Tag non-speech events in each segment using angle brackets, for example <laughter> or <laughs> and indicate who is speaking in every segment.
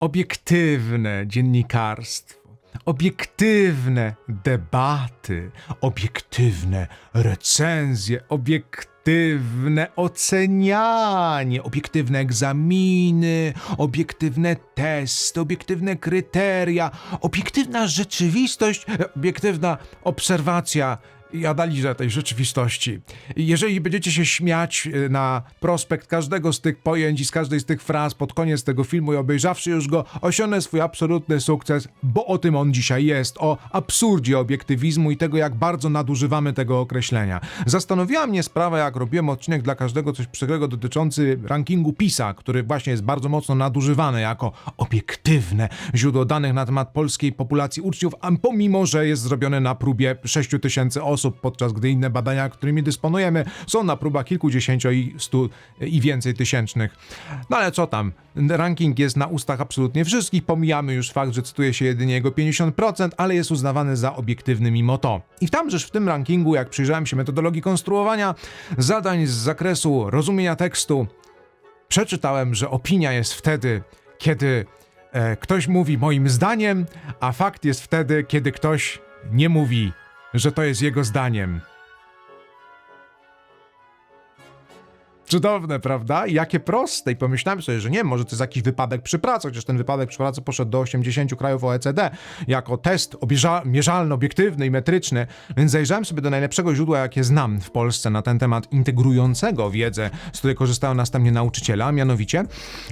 Speaker 1: obiektywne dziennikarstwo, obiektywne debaty, obiektywne recenzje, obiektywne ocenianie, obiektywne egzaminy, obiektywne testy, obiektywne kryteria, obiektywna rzeczywistość, obiektywna obserwacja i analizę tej rzeczywistości. Jeżeli będziecie się śmiać y, na prospekt każdego z tych pojęć i z każdej z tych fraz pod koniec tego filmu i obejrzawszy już go, osiągnę swój absolutny sukces, bo o tym on dzisiaj jest, o absurdzie obiektywizmu i tego, jak bardzo nadużywamy tego określenia. Zastanowiła mnie sprawa, jak robiłem odcinek dla każdego coś przykrego dotyczący rankingu PISA, który właśnie jest bardzo mocno nadużywany jako obiektywne źródło danych na temat polskiej populacji uczniów, a pomimo, że jest zrobiony na próbie 6 tysięcy osób, podczas gdy inne badania, którymi dysponujemy, są na próbach kilkudziesięciu i stu i więcej tysięcznych. No ale co tam? Ranking jest na ustach absolutnie wszystkich, pomijamy już fakt, że cytuje się jedynie jego 50%, ale jest uznawany za obiektywny mimo to. I tamżeż w tym rankingu, jak przyjrzałem się metodologii konstruowania zadań z zakresu rozumienia tekstu, przeczytałem, że opinia jest wtedy, kiedy e, ktoś mówi moim zdaniem, a fakt jest wtedy, kiedy ktoś nie mówi, że to jest jego zdaniem. Cudowne, prawda? I jakie proste. I pomyślałem sobie, że nie, może to jest jakiś wypadek przy pracy, chociaż ten wypadek przy pracy poszedł do 80 krajów OECD jako test mierzalny, obiektywny i metryczny, więc zajrzałem sobie do najlepszego źródła, jakie znam w Polsce na ten temat integrującego wiedzę, z której korzystają następnie nauczyciele, a mianowicie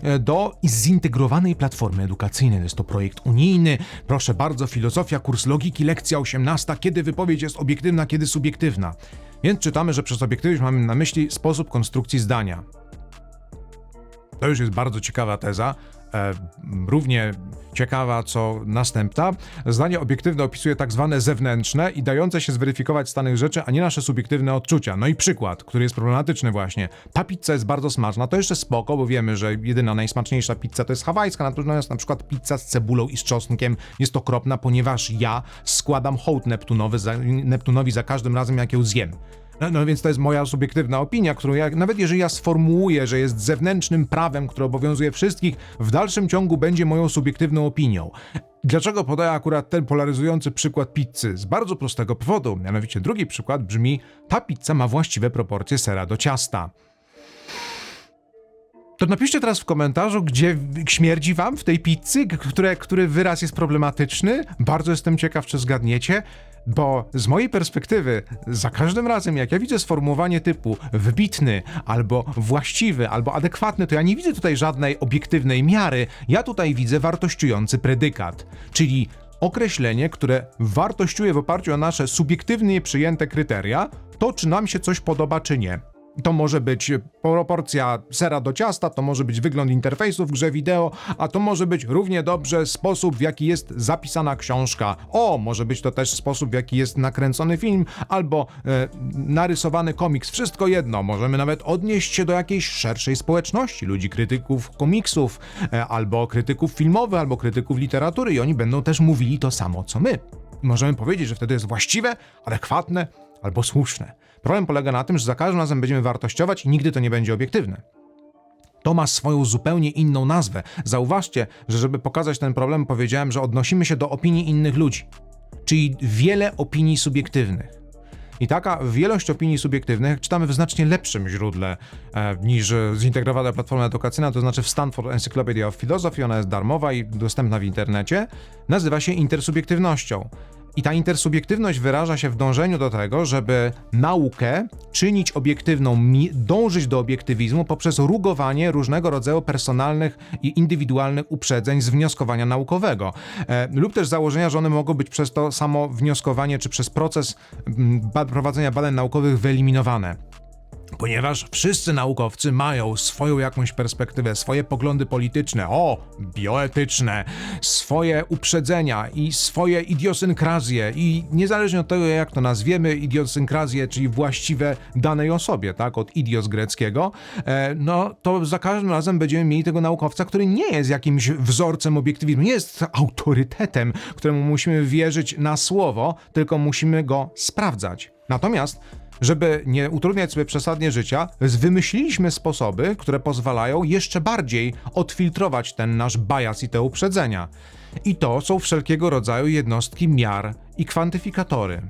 Speaker 1: e, do zintegrowanej platformy edukacyjnej. Jest to projekt unijny. Proszę bardzo, filozofia, kurs logiki, lekcja 18, kiedy wypowiedź jest obiektywna, kiedy subiektywna. Więc czytamy, że przez obiektywizm mamy na myśli sposób konstrukcji zdania. To już jest bardzo ciekawa teza. E, równie ciekawa co następna. Zdanie obiektywne opisuje tak zwane zewnętrzne i dające się zweryfikować stany rzeczy, a nie nasze subiektywne odczucia. No i przykład, który jest problematyczny właśnie. Ta pizza jest bardzo smaczna, to jeszcze spoko, bo wiemy, że jedyna najsmaczniejsza pizza to jest hawajska, natomiast na przykład pizza z cebulą i z czosnkiem jest okropna, ponieważ ja składam hołd Neptunowy za, Neptunowi za każdym razem, jak ją zjem. No, no więc to jest moja subiektywna opinia, którą ja, nawet jeżeli ja sformułuję, że jest zewnętrznym prawem, które obowiązuje wszystkich, w dalszym ciągu będzie moją subiektywną opinią. Dlaczego podaję akurat ten polaryzujący przykład pizzy? Z bardzo prostego powodu. Mianowicie drugi przykład brzmi: ta pizza ma właściwe proporcje sera do ciasta. To napiszcie teraz w komentarzu, gdzie śmierdzi wam w tej pizzy, które, który wyraz jest problematyczny. Bardzo jestem ciekaw, czy zgadniecie. Bo z mojej perspektywy, za każdym razem, jak ja widzę sformułowanie typu wybitny, albo właściwy, albo adekwatny, to ja nie widzę tutaj żadnej obiektywnej miary. Ja tutaj widzę wartościujący predykat, czyli określenie, które wartościuje w oparciu o nasze subiektywnie przyjęte kryteria, to czy nam się coś podoba, czy nie. To może być proporcja sera do ciasta, to może być wygląd interfejsu w grze wideo, a to może być równie dobrze sposób, w jaki jest zapisana książka. O, może być to też sposób, w jaki jest nakręcony film albo e, narysowany komiks. Wszystko jedno. Możemy nawet odnieść się do jakiejś szerszej społeczności, ludzi krytyków komiksów, e, albo krytyków filmowych, albo krytyków literatury i oni będą też mówili to samo, co my. Możemy powiedzieć, że wtedy jest właściwe, adekwatne albo słuszne. Problem polega na tym, że za każdym razem będziemy wartościować i nigdy to nie będzie obiektywne. To ma swoją zupełnie inną nazwę. Zauważcie, że żeby pokazać ten problem, powiedziałem, że odnosimy się do opinii innych ludzi, czyli wiele opinii subiektywnych. I taka wielość opinii subiektywnych czytamy w znacznie lepszym źródle e, niż zintegrowana platforma edukacyjna, to znaczy w Stanford Encyclopedia of Philosophy, ona jest darmowa i dostępna w internecie, nazywa się intersubiektywnością. I ta intersubiektywność wyraża się w dążeniu do tego, żeby naukę czynić obiektywną, dążyć do obiektywizmu poprzez rugowanie różnego rodzaju personalnych i indywidualnych uprzedzeń z wnioskowania naukowego. E, lub też założenia, że one mogą być przez to samo wnioskowanie czy przez proces prowadzenia badań naukowych wyeliminowane ponieważ wszyscy naukowcy mają swoją jakąś perspektywę, swoje poglądy polityczne, o, bioetyczne, swoje uprzedzenia i swoje idiosynkrazje i niezależnie od tego, jak to nazwiemy, idiosynkrazje, czyli właściwe danej osobie, tak, od idios greckiego, e, no to za każdym razem będziemy mieli tego naukowca, który nie jest jakimś wzorcem obiektywizmu, nie jest autorytetem, któremu musimy wierzyć na słowo, tylko musimy go sprawdzać. Natomiast żeby nie utrudniać sobie przesadnie życia, wymyśliliśmy sposoby, które pozwalają jeszcze bardziej odfiltrować ten nasz bias i te uprzedzenia. I to są wszelkiego rodzaju jednostki miar i kwantyfikatory.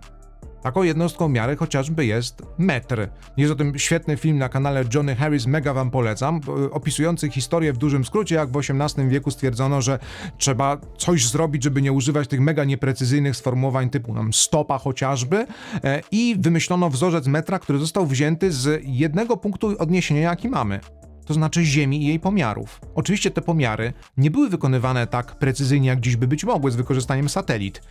Speaker 1: Taką jednostką miary chociażby jest metr. Jest o tym świetny film na kanale Johnny Harris, mega wam polecam, e, opisujący historię w dużym skrócie, jak w XVIII wieku stwierdzono, że trzeba coś zrobić, żeby nie używać tych mega nieprecyzyjnych sformułowań typu nam stopa chociażby e, i wymyślono wzorzec metra, który został wzięty z jednego punktu odniesienia, jaki mamy to znaczy Ziemi i jej pomiarów. Oczywiście te pomiary nie były wykonywane tak precyzyjnie, jak dziś by być mogły z wykorzystaniem satelit.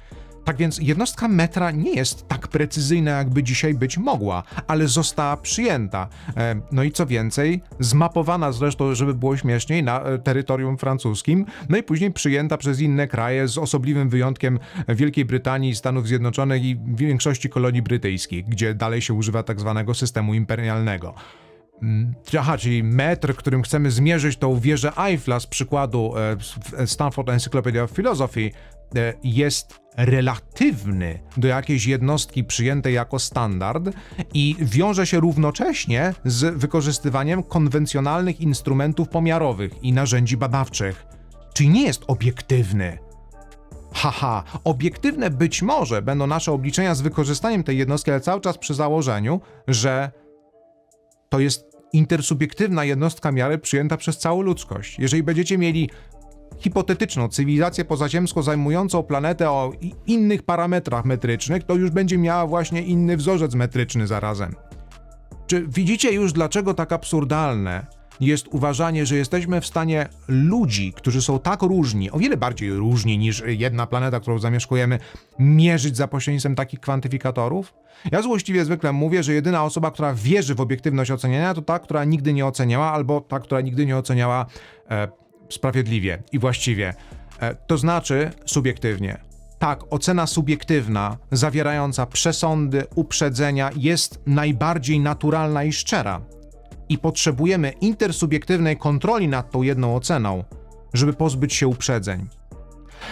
Speaker 1: Tak więc jednostka metra nie jest tak precyzyjna, jakby dzisiaj być mogła, ale została przyjęta. E, no i co więcej, zmapowana zresztą, żeby było śmieszniej, na e, terytorium francuskim, no i później przyjęta przez inne kraje, z osobliwym wyjątkiem Wielkiej Brytanii, Stanów Zjednoczonych i większości kolonii brytyjskich, gdzie dalej się używa tak zwanego systemu imperialnego. Mm, aha, czyli metr, którym chcemy zmierzyć tą wieżę Eiffla z przykładu e, Stanford Encyclopedia of Philosophy, jest relatywny do jakiejś jednostki przyjętej jako standard i wiąże się równocześnie z wykorzystywaniem konwencjonalnych instrumentów pomiarowych i narzędzi badawczych. Czyli nie jest obiektywny. Haha, obiektywne być może będą nasze obliczenia z wykorzystaniem tej jednostki, ale cały czas przy założeniu, że to jest intersubiektywna jednostka miary przyjęta przez całą ludzkość. Jeżeli będziecie mieli hipotetyczną cywilizację pozaziemską zajmującą planetę o innych parametrach metrycznych, to już będzie miała właśnie inny wzorzec metryczny zarazem. Czy widzicie już, dlaczego tak absurdalne jest uważanie, że jesteśmy w stanie ludzi, którzy są tak różni, o wiele bardziej różni niż jedna planeta, którą zamieszkujemy, mierzyć za pośrednictwem takich kwantyfikatorów? Ja złośliwie zwykle mówię, że jedyna osoba, która wierzy w obiektywność oceniania, to ta, która nigdy nie oceniała, albo ta, która nigdy nie oceniała e, sprawiedliwie i właściwie. E, to znaczy subiektywnie. Tak, ocena subiektywna, zawierająca przesądy, uprzedzenia, jest najbardziej naturalna i szczera. I potrzebujemy intersubiektywnej kontroli nad tą jedną oceną, żeby pozbyć się uprzedzeń.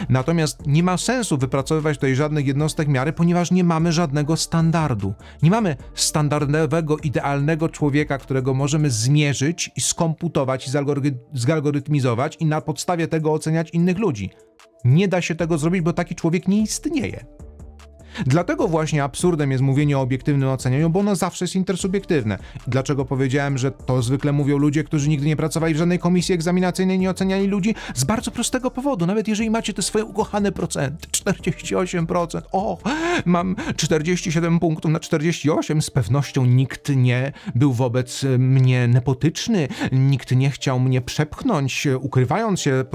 Speaker 1: Natomiast nie ma sensu wypracowywać tutaj żadnych jednostek miary, ponieważ nie mamy żadnego standardu. Nie mamy standardowego, idealnego człowieka, którego możemy zmierzyć i skomputować i zalgorytmizować i na podstawie tego oceniać innych ludzi. Nie da się tego zrobić, bo taki człowiek nie istnieje. Dlatego właśnie absurdem jest mówienie o obiektywnym ocenianiu, bo ono zawsze jest intersubiektywne. Dlaczego powiedziałem, że to zwykle mówią ludzie, którzy nigdy nie pracowali w żadnej komisji egzaminacyjnej, nie oceniali ludzi? Z bardzo prostego powodu. Nawet jeżeli macie te swoje ukochane procenty, 48%, o, mam 47 punktów na 48, z pewnością nikt nie był wobec mnie nepotyczny, nikt nie chciał mnie przepchnąć, ukrywając się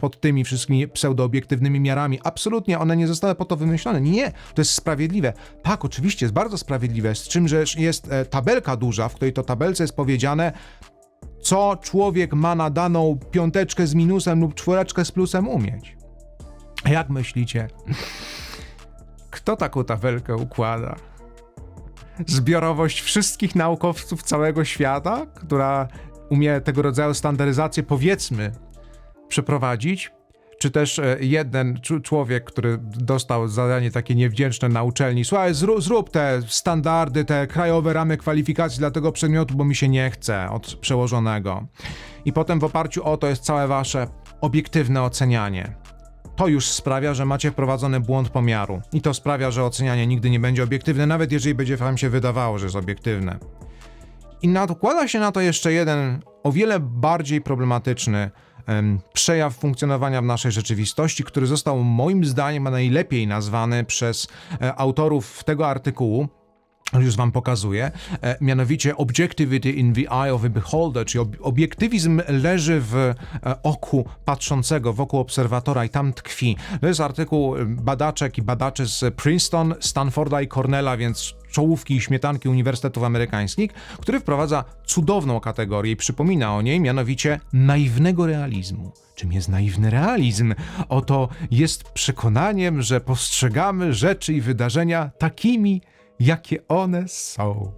Speaker 1: pod tymi wszystkimi pseudoobiektywnymi miarami. Absolutnie, one nie zostały po to wymyślone. Nie, to jest sprawiedliwe. Tak, oczywiście, jest bardzo sprawiedliwe, z czym, że jest e, tabelka duża, w której to tabelce jest powiedziane, co człowiek ma na daną piąteczkę z minusem lub czwóreczkę z plusem umieć. Jak myślicie, <laughs> kto taką tabelkę układa? Zbiorowość wszystkich naukowców całego świata, która umie tego rodzaju standaryzację, powiedzmy, przeprowadzić? Czy też e, jeden człowiek, który dostał zadanie takie niewdzięczne na uczelni, słuchaj, zrób, zrób te standardy, te krajowe ramy kwalifikacji dla tego przedmiotu, bo mi się nie chce od przełożonego. I potem w oparciu o to jest całe wasze obiektywne ocenianie. To już sprawia, że macie wprowadzony błąd pomiaru. I to sprawia, że ocenianie nigdy nie będzie obiektywne, nawet jeżeli będzie wam się wydawało, że jest obiektywne. I nakłada się na to jeszcze jeden, o wiele bardziej problematyczny przejaw funkcjonowania w naszej rzeczywistości, który został moim zdaniem najlepiej nazwany przez e, autorów tego artykułu już wam pokazuję, e, mianowicie objectivity in the eye of a beholder, czyli obiektywizm leży w e, oku patrzącego, w oku obserwatora i tam tkwi. To jest artykuł badaczek i badaczy z Princeton, Stanforda i Cornella, więc czołówki i śmietanki uniwersytetów amerykańskich, który wprowadza cudowną kategorię i przypomina o niej, mianowicie naiwnego realizmu. Czym jest naiwny realizm? Oto jest przekonaniem, że postrzegamy rzeczy i wydarzenia takimi, jakie one są.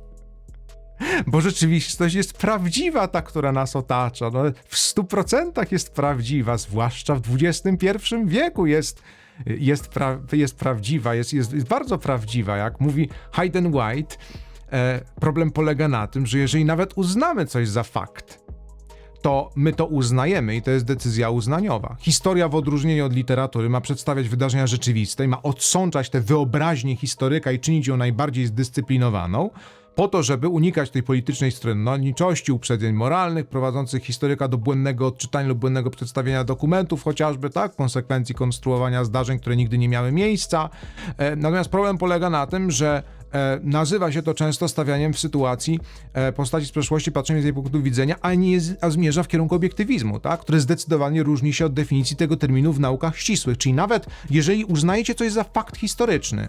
Speaker 1: Bo rzeczywistość jest prawdziwa, ta, która nas otacza. No, w stu procentach jest prawdziwa, zwłaszcza w XXI wieku jest, jest, pra, jest prawdziwa, jest, jest, jest bardzo prawdziwa. Jak mówi Hayden White, e, problem polega na tym, że jeżeli nawet uznamy coś za fakt, to my to uznajemy i to jest decyzja uznaniowa. Historia w odróżnieniu od literatury ma przedstawiać wydarzenia rzeczywiste i ma odsączać tę wyobraźnię historyka i czynić ją najbardziej zdyscyplinowaną, po to, żeby unikać tej politycznej stronniczości, uprzedzeń moralnych, prowadzących historyka do błędnego odczytania lub błędnego przedstawienia dokumentów, chociażby, tak, konsekwencji konstruowania zdarzeń, które nigdy nie miały miejsca. E, natomiast problem polega na tym, że e, nazywa się to często stawianiem w sytuacji e, postaci z przeszłości, patrzeniem z jej punktu widzenia, a, nie, a zmierza w kierunku obiektywizmu, tak, który zdecydowanie różni się od definicji tego terminu w naukach ścisłych. Czyli nawet jeżeli uznajecie coś za fakt historyczny,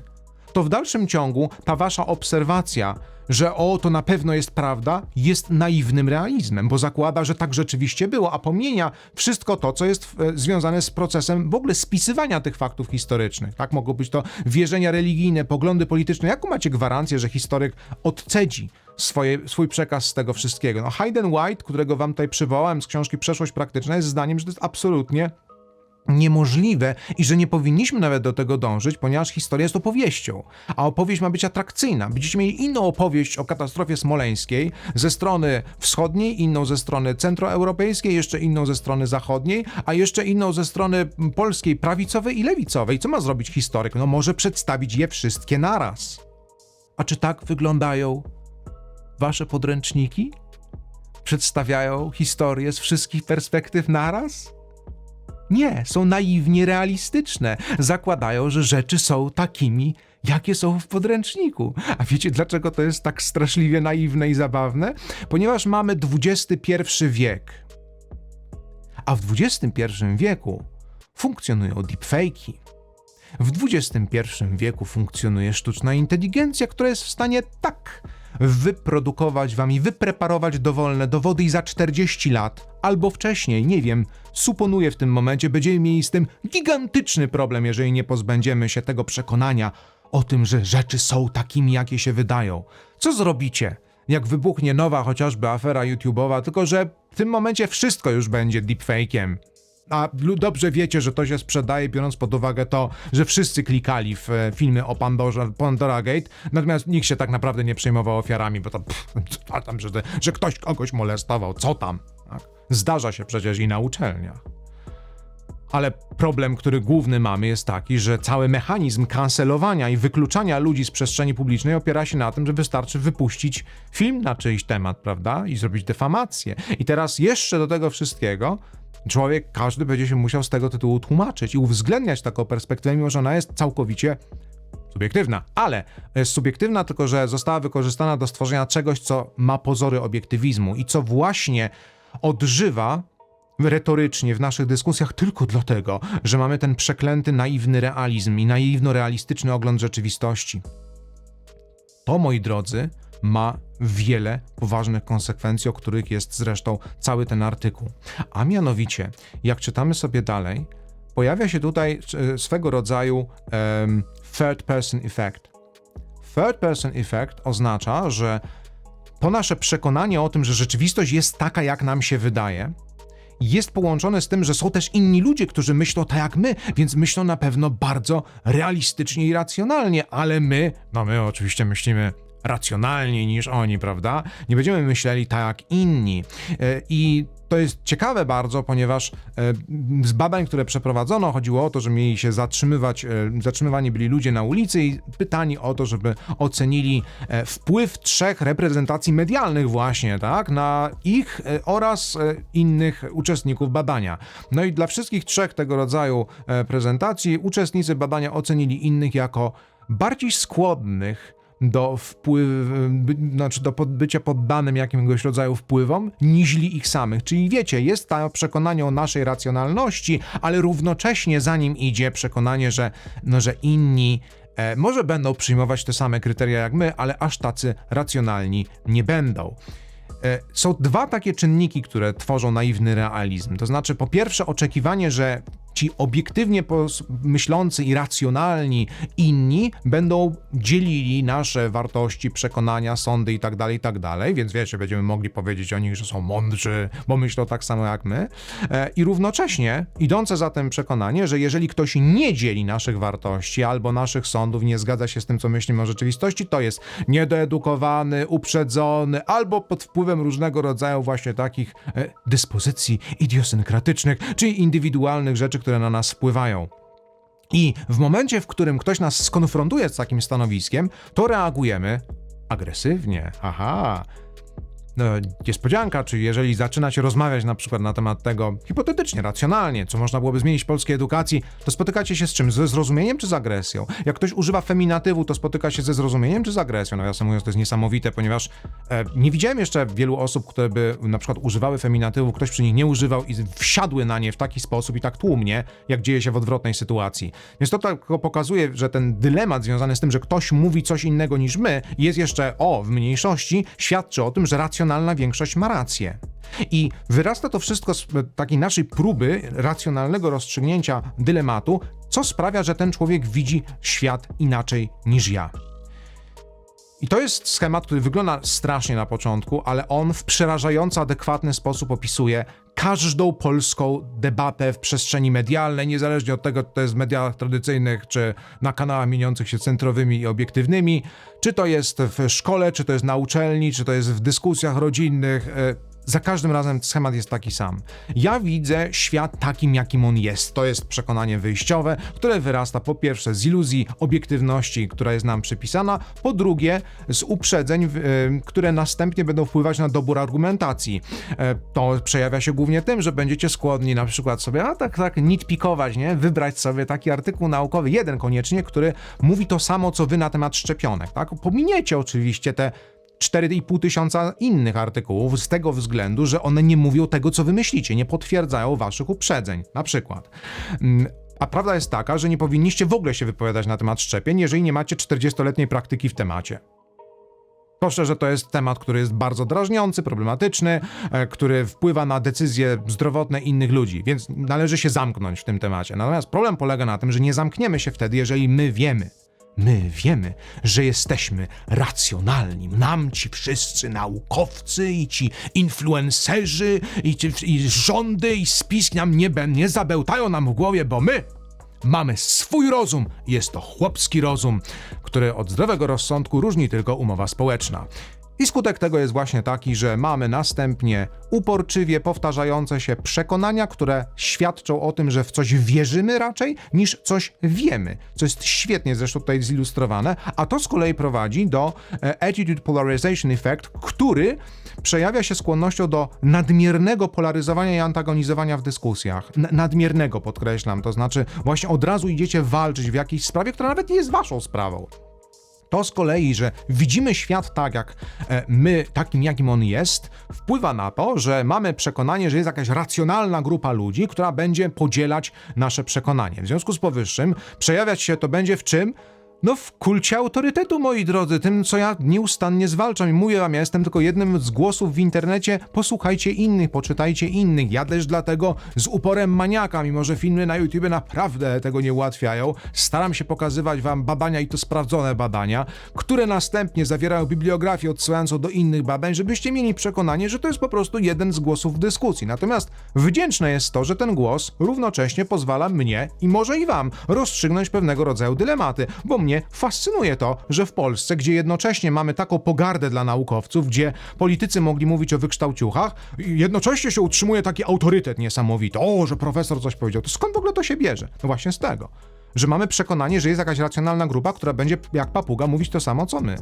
Speaker 1: to w dalszym ciągu ta wasza obserwacja, że o, to na pewno jest prawda, jest naiwnym realizmem, bo zakłada, że tak rzeczywiście było, a pomienia wszystko to, co jest e, związane z procesem w ogóle spisywania tych faktów historycznych. Tak mogą być to wierzenia religijne, poglądy polityczne. Jaką macie gwarancję, że historyk odcedzi swoje, swój przekaz z tego wszystkiego? No Hayden White, którego wam tutaj przywołałem z książki Przeszłość Praktyczna, jest zdaniem, że to jest absolutnie niemożliwe i że nie powinniśmy nawet do tego dążyć, ponieważ historia jest opowieścią, a opowieść ma być atrakcyjna. Będziecie mieli inną opowieść o katastrofie smoleńskiej ze strony wschodniej, inną ze strony centroeuropejskiej, jeszcze inną ze strony zachodniej, a jeszcze inną ze strony polskiej prawicowej i lewicowej. Co ma zrobić historyk? No może przedstawić je wszystkie naraz. A czy tak wyglądają wasze podręczniki? Przedstawiają historię z wszystkich perspektyw naraz? Nie, są naiwnie realistyczne. Zakładają, że rzeczy są takimi, jakie są w podręczniku. A wiecie, dlaczego to jest tak straszliwie naiwne i zabawne? Ponieważ mamy XXI wiek. A w XXI wieku funkcjonują deepfake'i. W XXI wieku funkcjonuje sztuczna inteligencja, która jest w stanie tak wyprodukować wam i wypreparować dowolne dowody i za 40 lat, albo wcześniej, nie wiem, suponuję w tym momencie, będziemy mieli z tym gigantyczny problem, jeżeli nie pozbędziemy się tego przekonania o tym, że rzeczy są takimi, jakie się wydają. Co zrobicie? Jak wybuchnie nowa chociażby afera YouTube'owa, tylko że w tym momencie wszystko już będzie deepfake'iem a dobrze wiecie, że to się sprzedaje, biorąc pod uwagę to, że wszyscy klikali w e, filmy o Pandorze, Pandora Gate, natomiast nikt się tak naprawdę nie przejmował ofiarami, bo to pff, tam, że, że ktoś kogoś molestował, co tam? Tak? Zdarza się przecież i na uczelniach. Ale problem, który główny mamy, jest taki, że cały mechanizm kancelowania i wykluczania ludzi z przestrzeni publicznej opiera się na tym, że wystarczy wypuścić film na czyjś temat, prawda? I zrobić defamację. I teraz jeszcze do tego wszystkiego człowiek, każdy będzie się musiał z tego tytułu tłumaczyć i uwzględniać taką perspektywę, mimo że ona jest całkowicie subiektywna, ale jest subiektywna, tylko że została wykorzystana do stworzenia czegoś, co ma pozory obiektywizmu i co właśnie odżywa retorycznie w naszych dyskusjach tylko dlatego, że mamy ten przeklęty, naiwny realizm i naiwno-realistyczny ogląd rzeczywistości. To, moi drodzy, ma wiele poważnych konsekwencji, o których jest zresztą cały ten artykuł. A mianowicie, jak czytamy sobie dalej, pojawia się tutaj e, swego rodzaju um, third person effect. Third person effect oznacza, że to nasze przekonanie o tym, że rzeczywistość jest taka, jak nam się wydaje, jest połączone z tym, że są też inni ludzie, którzy myślą tak jak my, więc myślą na pewno bardzo realistycznie i racjonalnie, ale my, no my oczywiście myślimy racjonalniej niż oni, prawda? Nie będziemy myśleli tak jak inni. E, I to jest ciekawe bardzo, ponieważ e, z badań, które przeprowadzono, chodziło o to, że mieli się zatrzymywać, e, zatrzymywani byli ludzie na ulicy i pytani o to, żeby ocenili wpływ trzech reprezentacji medialnych właśnie, tak, na ich oraz innych uczestników badania. No i dla wszystkich trzech tego rodzaju prezentacji uczestnicy badania ocenili innych jako bardziej skłonnych do wpływu, znaczy do bycia poddanym jakiegoś rodzaju wpływom, niźli ich samych. Czyli wiecie, jest to przekonanie o naszej racjonalności, ale równocześnie za nim idzie przekonanie, że, no, że inni e, może będą przyjmować te same kryteria jak my, ale aż tacy racjonalni nie będą. E, są dwa takie czynniki, które tworzą naiwny realizm. To znaczy, po pierwsze, oczekiwanie, że ci obiektywnie myślący i racjonalni inni będą dzielili nasze wartości, przekonania, sądy i tak dalej, i tak więc wiecie, będziemy mogli powiedzieć o nich, że są mądrzy, bo myślą tak samo jak my. E, I równocześnie idące za tym przekonanie, że jeżeli ktoś nie dzieli naszych wartości albo naszych sądów, nie zgadza się z tym, co myślimy o rzeczywistości, to jest niedoedukowany, uprzedzony albo pod wpływem różnego rodzaju właśnie takich e, dyspozycji idiosynkratycznych, czyli indywidualnych rzeczy, które na nas wpływają. I w momencie, w którym ktoś nas skonfrontuje z takim stanowiskiem, to reagujemy agresywnie. Aha. No, niespodzianka, czy jeżeli zaczyna się rozmawiać na przykład na temat tego hipotetycznie, racjonalnie, co można byłoby zmienić w polskiej edukacji, to spotykacie się z czym? Ze zrozumieniem czy z agresją? Jak ktoś używa feminatywu, to spotyka się ze zrozumieniem czy z agresją? Nawiasem mówiąc, to jest niesamowite, ponieważ e, nie widziałem jeszcze wielu osób, które by na przykład używały feminatywu, ktoś przy nich nie używał i wsiadły na nie w taki sposób i tak tłumnie, jak dzieje się w odwrotnej sytuacji. Więc to tylko pokazuje, że ten dylemat związany z tym, że ktoś mówi coś innego niż my, jest jeszcze o w mniejszości, świadczy o tym, że racjonalna większość ma rację. I wyrasta to wszystko z takiej naszej próby racjonalnego rozstrzygnięcia dylematu, co sprawia, że ten człowiek widzi świat inaczej niż ja. I to jest schemat, który wygląda strasznie na początku, ale on w przerażająco adekwatny sposób opisuje każdą polską debatę w przestrzeni medialnej, niezależnie od tego, czy to jest w mediach tradycyjnych, czy na kanałach mieniących się centrowymi i obiektywnymi, czy to jest w szkole, czy to jest na uczelni, czy to jest w dyskusjach rodzinnych. Za każdym razem schemat jest taki sam. Ja widzę świat takim, jakim on jest. To jest przekonanie wyjściowe, które wyrasta po pierwsze z iluzji obiektywności, która jest nam przypisana, po drugie z uprzedzeń, e, które następnie będą wpływać na dobór argumentacji. E, To przejawia się głównie tym, że będziecie skłonni na przykład sobie, a tak, tak, nitpikować, nie? Wybrać sobie taki artykuł naukowy, jeden koniecznie, który mówi to samo, co wy na temat szczepionek, tak? Pominiecie oczywiście te 4,5 tysiąca innych artykułów z tego względu, że one nie mówią tego, co wy myślicie, nie potwierdzają waszych uprzedzeń, na przykład. Mm, A prawda jest taka, że nie powinniście w ogóle się wypowiadać na temat szczepień, jeżeli nie macie 40-letniej praktyki w temacie. Proszę, że to jest temat, który jest bardzo drażniący, problematyczny, e, który wpływa na decyzje zdrowotne innych ludzi, więc należy się zamknąć w tym temacie. Natomiast problem polega na tym, że nie zamkniemy się wtedy, jeżeli my wiemy, my wiemy, że jesteśmy racjonalni. Nam ci wszyscy naukowcy i ci influencerzy i, ci, i rządy i spisk nam nie, nie zabełtają nam w głowie, bo my Mamy swój rozum jest to chłopski rozum, który od zdrowego rozsądku różni tylko umowa społeczna. I skutek tego jest właśnie taki, że mamy następnie uporczywie powtarzające się przekonania, które świadczą o tym, że w coś wierzymy raczej niż coś wiemy, co jest świetnie zresztą tutaj zilustrowane, a to z kolei prowadzi do e, attitude polarization effect, który przejawia się skłonnością do nadmiernego polaryzowania i antagonizowania w dyskusjach. N- nadmiernego podkreślam, to znaczy właśnie od razu idziecie walczyć w jakiejś sprawie, która nawet nie jest waszą sprawą. To z kolei, że widzimy świat tak, jak e, my, takim jakim on jest, wpływa na to, że mamy przekonanie, że jest jakaś racjonalna grupa ludzi, która będzie podzielać nasze przekonanie. W związku z powyższym przejawiać się to będzie w czym? No w kulcie autorytetu, moi drodzy, tym, co ja nieustannie zwalczam i mówię wam, ja jestem tylko jednym z głosów w internecie, posłuchajcie innych, poczytajcie innych. Ja też dlatego z uporem maniaka, mimo że filmy na YouTube naprawdę tego nie ułatwiają, staram się pokazywać wam badania i to sprawdzone badania, które następnie zawierają bibliografię odsyłającą do innych badań, żebyście mieli przekonanie, że to jest po prostu jeden z głosów w dyskusji. Natomiast wdzięczne jest to, że ten głos równocześnie pozwala mnie i może i wam rozstrzygnąć pewnego rodzaju dylematy, bo mnie fascynuje to, że w Polsce, gdzie jednocześnie mamy taką pogardę dla naukowców, gdzie politycy mogli mówić o wykształciuchach, jednocześnie się utrzymuje taki autorytet niesamowity. O, że profesor coś powiedział. To skąd w ogóle to się bierze? No właśnie z tego. Że mamy przekonanie, że jest jakaś racjonalna grupa, która będzie jak papuga mówić to samo co my.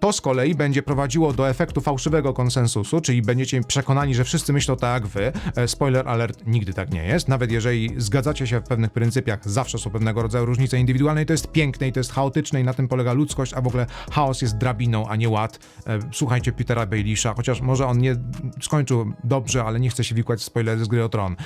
Speaker 1: To z kolei będzie prowadziło do efektu fałszywego konsensusu, czyli będziecie przekonani, że wszyscy myślą tak jak wy. E, Spoiler alert, nigdy tak nie jest. Nawet jeżeli zgadzacie się w pewnych pryncypiach, zawsze są pewnego rodzaju różnice indywidualne i to jest piękne i to jest chaotyczne i na tym polega ludzkość, a w ogóle chaos jest drabiną, a nie ład. E, Słuchajcie Petera Bailisha, chociaż może on nie skończył dobrze, ale nie chce się wikłać w spoilery z gry o tron.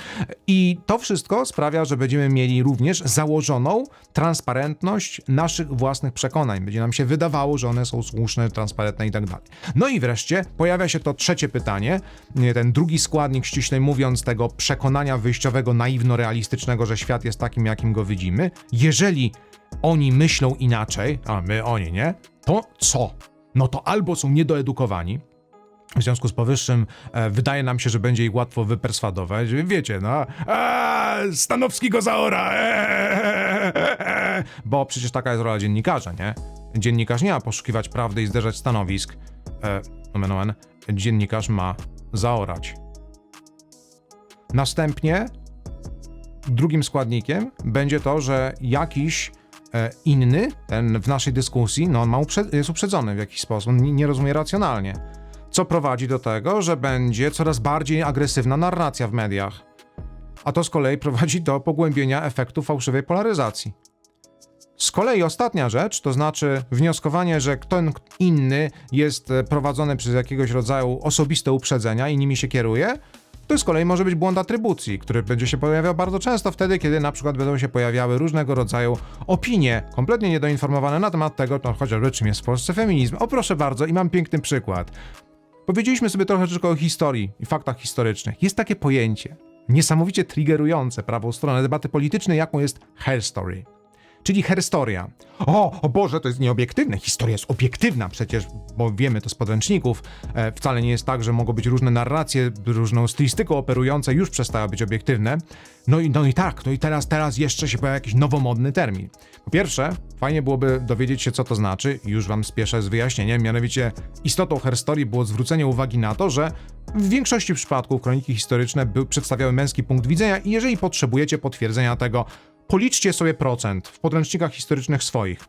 Speaker 1: I to wszystko sprawia, że będziemy mieli również założoną transparentność naszych własnych przekonań. Będzie nam się wydawało, że one są słuszne, transparentne i tak dalej. No i wreszcie pojawia się to trzecie pytanie, nie, ten drugi składnik, ściślej mówiąc, tego przekonania wyjściowego, naiwno-realistycznego, że świat jest takim, jakim go widzimy. Jeżeli oni myślą inaczej, a my oni nie, to co? No to albo są niedoedukowani, w związku z powyższym e, wydaje nam się, że będzie ich łatwo wyperswadować. Wiecie, no. A, Stanowski go zaora! Eee, bo przecież taka jest rola dziennikarza, nie? Dziennikarz nie ma poszukiwać prawdy i zderzać stanowisk. E, nomen omen, dziennikarz ma zaorać. Następnie drugim składnikiem będzie to, że jakiś e, inny, ten w naszej dyskusji, no on ma uprze- jest uprzedzony w jakiś sposób, nie, nie rozumie racjonalnie. Co prowadzi do tego, że będzie coraz bardziej agresywna narracja w mediach. A to z kolei prowadzi do pogłębienia efektu fałszywej polaryzacji. Z kolei ostatnia rzecz, to znaczy wnioskowanie, że ten inny jest e, prowadzony przez jakiegoś rodzaju osobiste uprzedzenia i nimi się kieruje, to z kolei może być błąd atrybucji, który będzie się pojawiał bardzo często wtedy, kiedy na przykład będą się pojawiały różnego rodzaju opinie, kompletnie niedoinformowane na temat tego, to chociażby czym jest w Polsce feminizm. O proszę bardzo, i mam piękny przykład. Powiedzieliśmy sobie troszeczkę o historii i faktach historycznych. Jest takie pojęcie, niesamowicie triggerujące prawą stronę debaty politycznej, jaką jest hair story. Czyli herstoria. O, o Boże, to jest nieobiektywne. Historia jest obiektywna przecież, bo wiemy to z podręczników. E, wcale nie jest tak, że mogą być różne narracje, różną stylistyką operujące, już przestały być obiektywne. No i, no i tak, no i teraz, teraz jeszcze się pojawia jakiś nowomodny termin. Po pierwsze, fajnie byłoby dowiedzieć się, co to znaczy, już wam spieszę z wyjaśnieniem, mianowicie istotą herstorii było zwrócenie uwagi na to, że w większości przypadków kroniki historyczne by, przedstawiały męski punkt widzenia i jeżeli potrzebujecie potwierdzenia tego, policzcie sobie procent w podręcznikach historycznych swoich.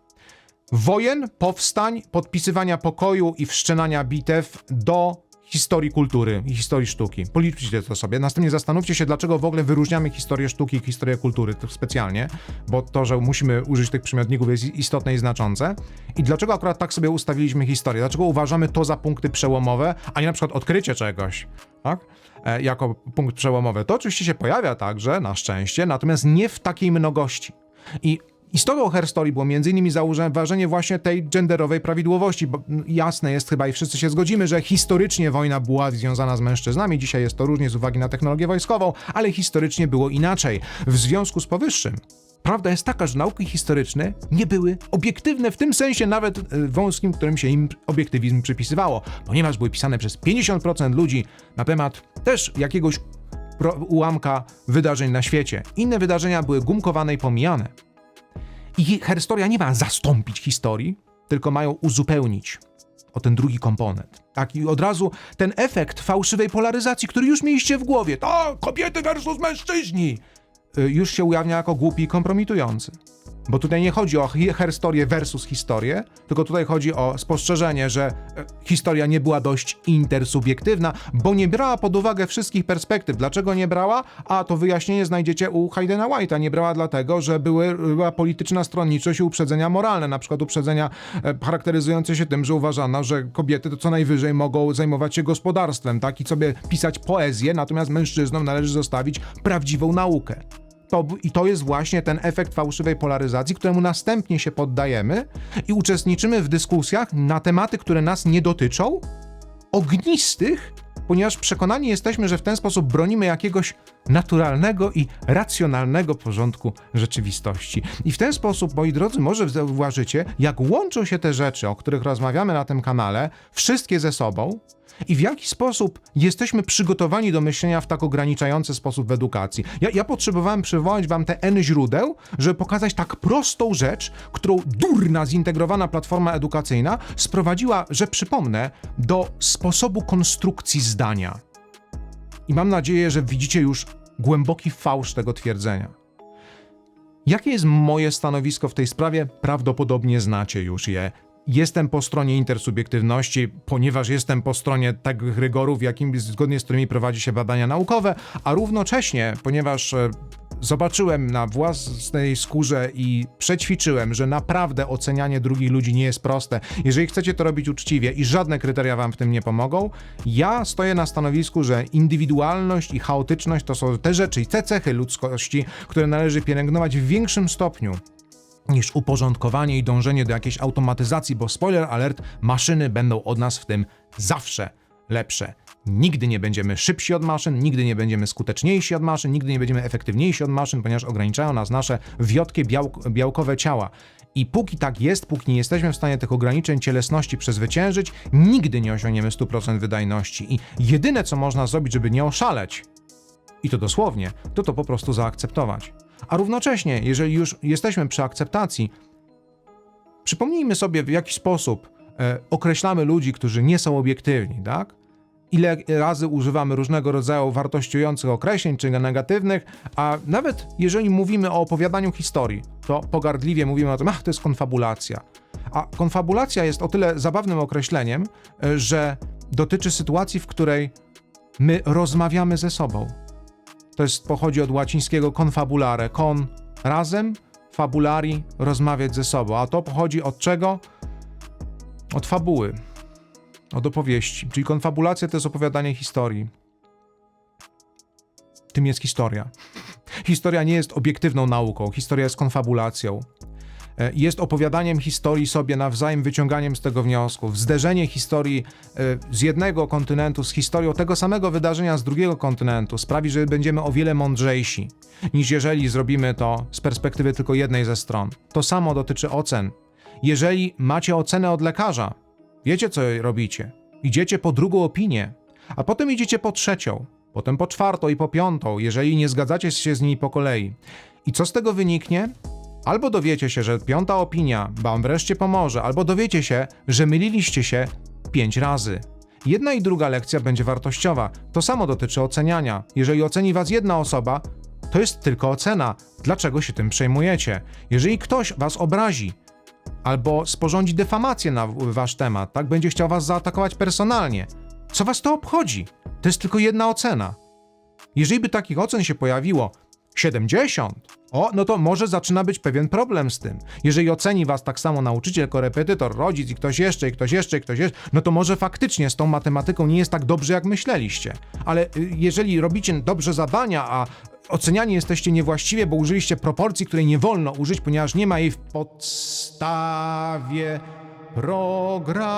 Speaker 1: Wojen, powstań, podpisywania pokoju i wszczynania bitew do historii kultury i historii sztuki. Policzcie to sobie. Następnie zastanówcie się, dlaczego w ogóle wyróżniamy historię sztuki i historię kultury to specjalnie, bo to, że musimy użyć tych przymiotników jest istotne i znaczące. I dlaczego akurat tak sobie ustawiliśmy historię? Dlaczego uważamy to za punkty przełomowe, a nie na przykład odkrycie czegoś, tak? E, jako punkt przełomowy. To oczywiście się pojawia także, na szczęście, natomiast nie w takiej mnogości. I Istotą herstory było m.in. zauważenie właśnie tej genderowej prawidłowości, bo jasne jest chyba i wszyscy się zgodzimy, że historycznie wojna była związana z mężczyznami, dzisiaj jest to różnie z uwagi na technologię wojskową, ale historycznie było inaczej. W związku z powyższym Prawda jest taka, że nauki historyczne nie były obiektywne w tym sensie nawet e, wąskim, którym się im obiektywizm przypisywało, ponieważ były pisane przez 50% ludzi na temat też jakiegoś ułamka wydarzeń na świecie. Inne wydarzenia były gumkowane i pomijane. I herstoria nie ma zastąpić historii, tylko mają uzupełnić o ten drugi komponent. Tak, i od razu ten efekt fałszywej polaryzacji, który już mieliście w głowie, to kobiety versus mężczyźni, y, już się ujawnia jako głupi i kompromitujący. Bo tutaj nie chodzi o herstorię versus historię, tylko tutaj chodzi o spostrzeżenie, że e, historia nie była dość intersubiektywna, bo nie brała pod uwagę wszystkich perspektyw. Dlaczego nie brała? A to wyjaśnienie znajdziecie u Haydena White'a. Nie brała dlatego, że były, była polityczna stronniczość i uprzedzenia moralne, na przykład uprzedzenia e, charakteryzujące się tym, że uważano, że kobiety to co najwyżej mogą zajmować się gospodarstwem, tak? I sobie pisać poezję, natomiast mężczyznom należy zostawić prawdziwą naukę. To, I to jest właśnie ten efekt fałszywej polaryzacji, któremu następnie się poddajemy i uczestniczymy w dyskusjach na tematy, które nas nie dotyczą, ognistych, ponieważ przekonani jesteśmy, że w ten sposób bronimy jakiegoś naturalnego i racjonalnego porządku rzeczywistości. I w ten sposób, moi drodzy, może zauważycie, jak łączą się te rzeczy, o których rozmawiamy na tym kanale, wszystkie ze sobą, i w jaki sposób jesteśmy przygotowani do myślenia w tak ograniczający sposób w edukacji. Ja, ja potrzebowałem przywołać wam te N źródeł, żeby pokazać tak prostą rzecz, którą durna, zintegrowana platforma edukacyjna sprowadziła, że przypomnę, do sposobu konstrukcji zdania. I mam nadzieję, że widzicie już głęboki fałsz tego twierdzenia. Jakie jest moje stanowisko w tej sprawie? Prawdopodobnie znacie już je. Jestem po stronie intersubiektywności, ponieważ jestem po stronie takich rygorów, jakim, zgodnie z którymi prowadzi się badania naukowe, a równocześnie, ponieważ e, zobaczyłem na własnej skórze i przećwiczyłem, że naprawdę ocenianie drugich ludzi nie jest proste. Jeżeli chcecie to robić uczciwie i żadne kryteria wam w tym nie pomogą, ja stoję na stanowisku, że indywidualność i chaotyczność to są te rzeczy i te cechy ludzkości, które należy pielęgnować w większym stopniu niż uporządkowanie i dążenie do jakiejś automatyzacji, bo spoiler alert, maszyny będą od nas w tym zawsze lepsze. Nigdy nie będziemy szybsi od maszyn, nigdy nie będziemy skuteczniejsi od maszyn, nigdy nie będziemy efektywniejsi od maszyn, ponieważ ograniczają nas nasze wiotkie białk białkowe ciała. I póki tak jest, póki nie jesteśmy w stanie tych ograniczeń cielesności przezwyciężyć, nigdy nie osiągniemy 100% wydajności. I jedyne, co można zrobić, żeby nie oszaleć, i to dosłownie, to to po prostu zaakceptować. A równocześnie, jeżeli już jesteśmy przy akceptacji, przypomnijmy sobie, w jaki sposób e, określamy ludzi, którzy nie są obiektywni, tak? Ile razy używamy różnego rodzaju wartościujących określeń czy negatywnych, a nawet jeżeli mówimy o opowiadaniu historii, to pogardliwie mówimy o tym, ach, to jest konfabulacja. A konfabulacja jest o tyle zabawnym określeniem, e, że dotyczy sytuacji, w której my rozmawiamy ze sobą. To jest, pochodzi od łacińskiego confabulare, con razem, fabulari rozmawiać ze sobą. A to pochodzi od czego? Od fabuły, od opowieści. Czyli konfabulacja to jest opowiadanie historii. Tym jest historia. Historia nie jest obiektywną nauką, historia jest konfabulacją. E, Jest opowiadaniem historii sobie nawzajem, wyciąganiem z tego wniosków. Zderzenie historii e, z jednego kontynentu z historią tego samego wydarzenia z drugiego kontynentu sprawi, że będziemy o wiele mądrzejsi, niż jeżeli zrobimy to z perspektywy tylko jednej ze stron. To samo dotyczy ocen. Jeżeli macie ocenę od lekarza, wiecie co robicie. Idziecie po drugą opinię, a potem idziecie po trzecią, potem po czwartą i po piątą, jeżeli nie zgadzacie się z nimi po kolei. I co z tego wyniknie? Albo dowiecie się, że piąta opinia wam wreszcie pomoże, albo dowiecie się, że myliliście się pięć razy. Jedna i druga lekcja będzie wartościowa. To samo dotyczy oceniania. Jeżeli oceni was jedna osoba, to jest tylko ocena. Dlaczego się tym przejmujecie? Jeżeli ktoś was obrazi, albo sporządzi defamację na wasz temat, tak będzie chciał was zaatakować personalnie, co was to obchodzi? To jest tylko jedna ocena. Jeżeli by takich ocen się pojawiło 70, o, no to może zaczyna być pewien problem z tym. Jeżeli oceni was tak samo nauczyciel, korepetytor, rodzic i ktoś jeszcze, i ktoś jeszcze, i ktoś jeszcze, no to może faktycznie z tą matematyką nie jest tak dobrze, jak myśleliście. Ale y, jeżeli robicie dobrze zadania, a oceniani jesteście niewłaściwie, bo użyliście proporcji, której nie wolno użyć, ponieważ nie ma jej w podstawie programowej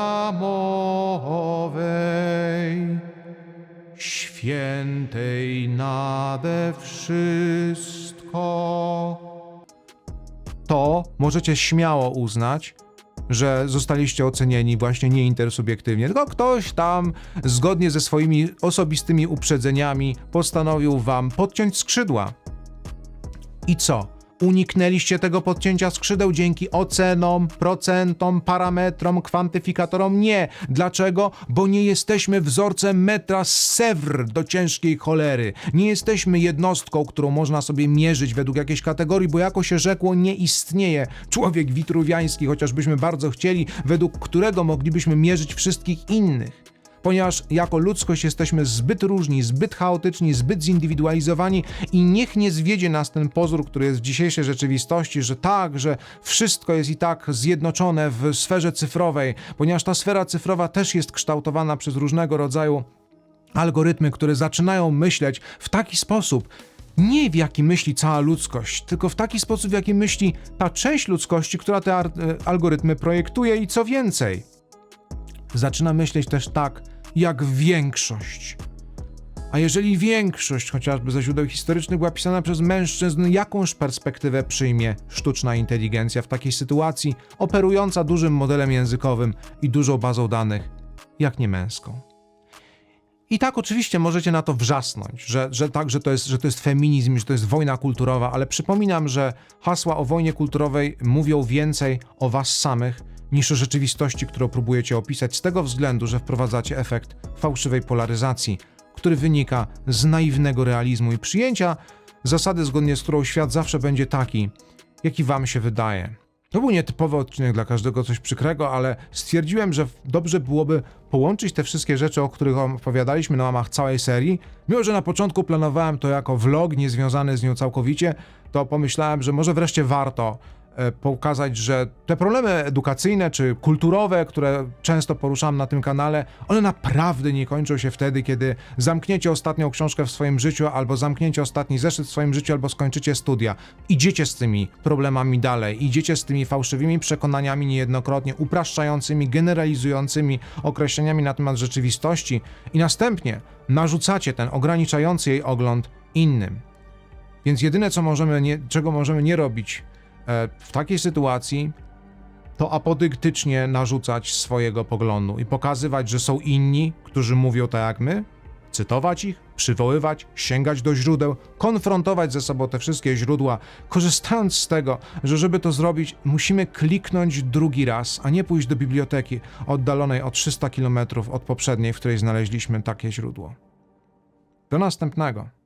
Speaker 1: świętej nade wszystko, to możecie śmiało uznać, że zostaliście ocenieni właśnie nie intersubiektywnie, tylko ktoś tam zgodnie ze swoimi osobistymi uprzedzeniami postanowił wam podciąć skrzydła. I co? Uniknęliście tego podcięcia skrzydeł dzięki ocenom, procentom, parametrom, kwantyfikatorom? Nie. Dlaczego? Bo nie jesteśmy wzorcem metra z Sewr do ciężkiej cholery. Nie jesteśmy jednostką, którą można sobie mierzyć według jakiejś kategorii, bo jako się rzekło, nie istnieje człowiek witruwiański, chociażbyśmy bardzo chcieli, według którego moglibyśmy mierzyć wszystkich innych ponieważ jako ludzkość jesteśmy zbyt różni, zbyt chaotyczni, zbyt zindywidualizowani i niech nie zwiedzie nas ten pozór, który jest w dzisiejszej rzeczywistości, że tak, że wszystko jest i tak zjednoczone w sferze cyfrowej, ponieważ ta sfera cyfrowa też jest kształtowana przez różnego rodzaju algorytmy, które zaczynają myśleć w taki sposób, nie w jaki myśli cała ludzkość, tylko w taki sposób, w jaki myśli ta część ludzkości, która te e, algorytmy projektuje i co więcej zaczyna myśleć też tak, jak większość. A jeżeli większość, chociażby ze źródeł historycznych, była pisana przez mężczyzn, jakąż perspektywę przyjmie sztuczna inteligencja w takiej sytuacji, operująca dużym modelem językowym i dużą bazą danych, jak nie męską? I tak oczywiście możecie na to wrzasnąć, że, że tak, że to, jest, że to jest feminizm, że to jest wojna kulturowa, ale przypominam, że hasła o wojnie kulturowej mówią więcej o was samych niż rzeczywistości, którą próbujecie opisać, z tego względu, że wprowadzacie efekt fałszywej polaryzacji, który wynika z naiwnego realizmu i przyjęcia zasady, zgodnie z którą świat zawsze będzie taki, jaki wam się wydaje. To był nietypowy odcinek dla każdego coś przykrego, ale stwierdziłem, że dobrze byłoby połączyć te wszystkie rzeczy, o których opowiadaliśmy na łamach całej serii. Mimo, że na początku planowałem to jako vlog, niezwiązany z nią całkowicie, to pomyślałem, że może wreszcie warto pokazać, że te problemy edukacyjne czy kulturowe, które często poruszam na tym kanale, one naprawdę nie kończą się wtedy, kiedy zamkniecie ostatnią książkę w swoim życiu, albo zamknięcie ostatni zeszyt w swoim życiu, albo skończycie studia. Idziecie z tymi problemami dalej, idziecie z tymi fałszywymi przekonaniami niejednokrotnie, upraszczającymi, generalizującymi określeniami na temat rzeczywistości i następnie narzucacie ten ograniczający jej ogląd innym. Więc jedyne, co możemy nie, czego możemy nie robić e, w takiej sytuacji, to apodyktycznie narzucać swojego poglądu i pokazywać, że są inni, którzy mówią tak jak my, cytować ich, przywoływać, sięgać do źródeł, konfrontować ze sobą te wszystkie źródła, korzystając z tego, że żeby to zrobić, musimy kliknąć drugi raz, a nie pójść do biblioteki oddalonej o 300 km od poprzedniej, w której znaleźliśmy takie źródło. Do następnego.